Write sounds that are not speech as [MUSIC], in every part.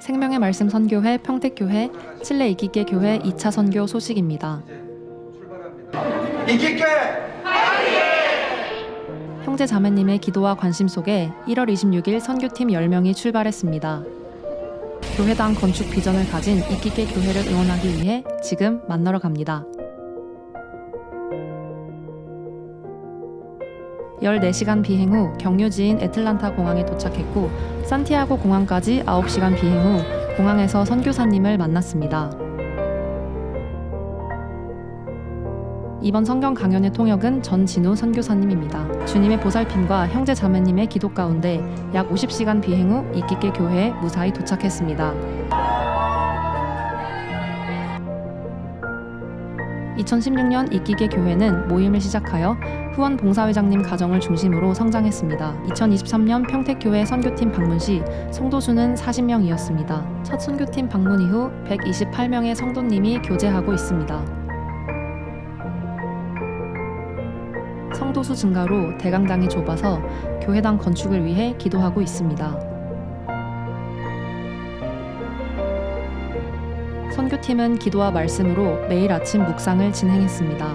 생명의 말씀 선교회 평택교회 칠레 이기계 교회 2차 선교 소식입니다. 이기께 형제 자매님의 기도와 관심 속에 1월 26일 선교팀 10명이 출발했습니다. 교회당 건축 비전을 가진 이기계 교회를 응원하기 위해 지금 만나러 갑니다. 14시간 비행 후 경유지인 애틀란타 공항에 도착했고 산티아고 공항까지 9시간 비행 후 공항에서 선교사님을 만났습니다. 이번 성경 강연의 통역은 전진우 선교사님입니다. 주님의 보살핌과 형제 자매님의 기도 가운데 약 50시간 비행 후 이끼께 교회에 무사히 도착했습니다. 2016년 이끼계 교회는 모임을 시작하여 후원 봉사회장님 가정을 중심으로 성장했습니다. 2023년 평택교회 선교팀 방문 시 성도수는 40명이었습니다. 첫 선교팀 방문 이후 128명의 성도님이 교제하고 있습니다. 성도수 증가로 대강당이 좁아서 교회당 건축을 위해 기도하고 있습니다. 선교팀은 기도와 말씀으로 매일 아침 묵상을 진행했습니다.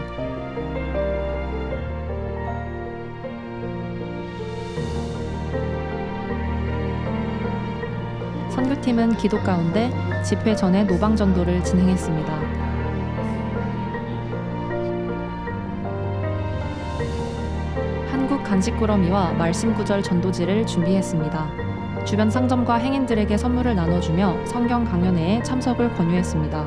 선교팀은 기도 가운데 집회 전에 노방 전도를 진행했습니다. 한국 간식꾸러미와 말씀 구절 전도지를 준비했습니다. 주변 상점과 행인들에게 선물을 나눠주며 성경 강연회에 참석을 권유했습니다.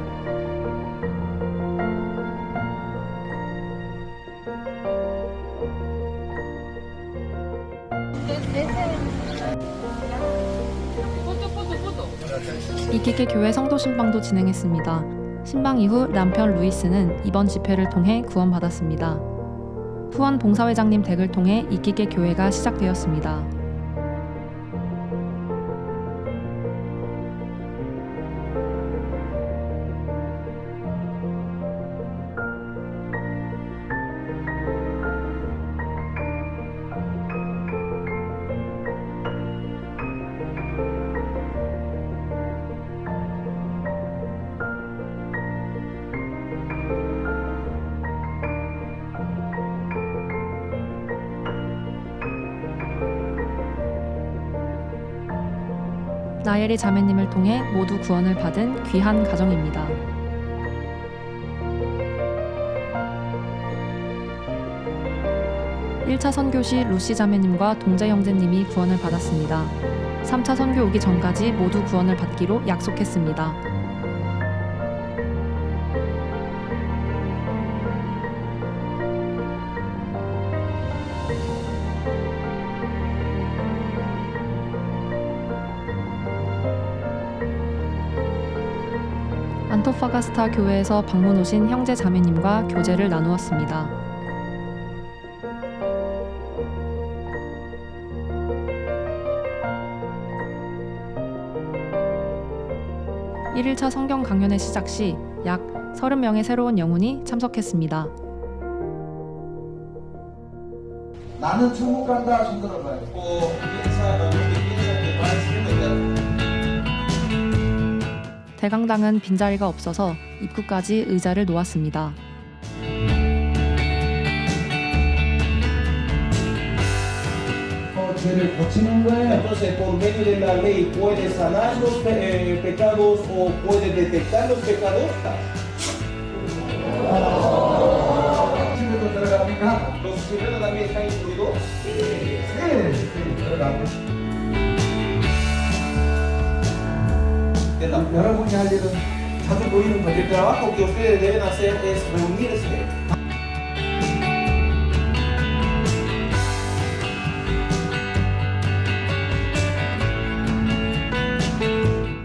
이기계 교회 성도 신방도 진행했습니다. 신방 이후 남편 루이스는 이번 집회를 통해 구원받았습니다. 후원 봉사회장님 댁을 통해 이기계 교회가 시작되었습니다. 나엘이 자매님을 통해 모두 구원을 받은 귀한 가정입니다. 일차 선교 시 루시 자매님과 동재 형제님이 구원을 받았습니다. 3차 선교 오기 전까지 모두 구원을 받기로 약속했습니다. 안토파가스타 교회에서 방문 오신 형제 자매님과 교제를 나누었습니다. 일일차 성경 강연의 시작 시 약 30명의 새로운 영혼이 참석했습니다. 나는 천국 간다 손들어 봐요. o 대강당은 빈자리가 없어서 입구까지 의자를 놓았습니다. 어, eh. 네, 네, 들 la- 여러분이 할 일은 자주 거죠. El trabajo que ustedes deben hacer es reunirse.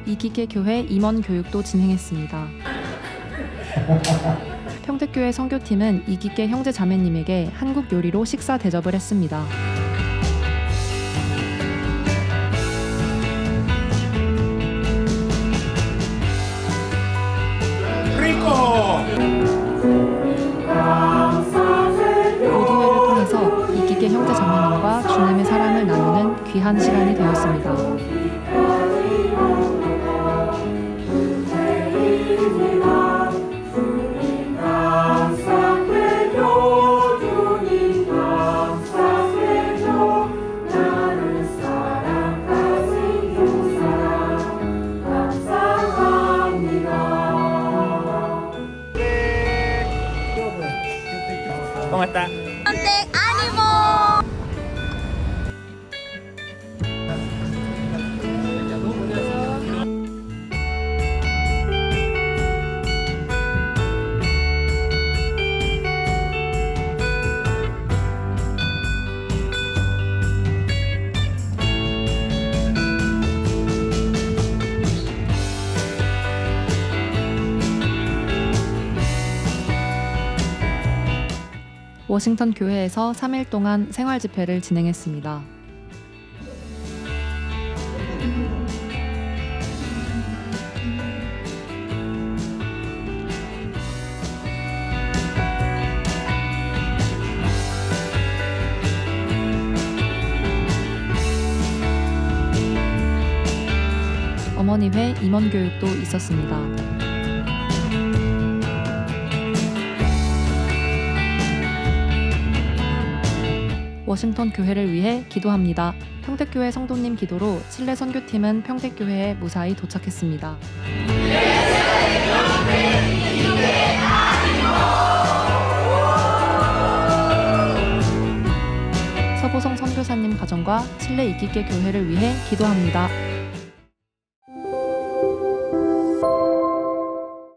이기계 교회 임원 교육도 진행했습니다. [LAUGHS] 평택교회 선교팀은 이기계 형제 자매님에게 한국 요리로 식사 대접을 했습니다. 모두회를 통해서 이기계 형제 자매님과 주님의 사랑을 나누는 귀한 시간이 되었습니다. 고 워싱턴 교회에서 3일 동안 생활 집회를 진행했습니다. 어머니회 임원 교육도 있었습니다. 워싱턴 교회를 위해 기도합니다. 평택교회 성도님 기도로 칠레 선교팀은 평택교회에 무사히 도착했습니다. 서보성 선교사님 가정과 칠레 이기계 교회를 위해 기도합니다.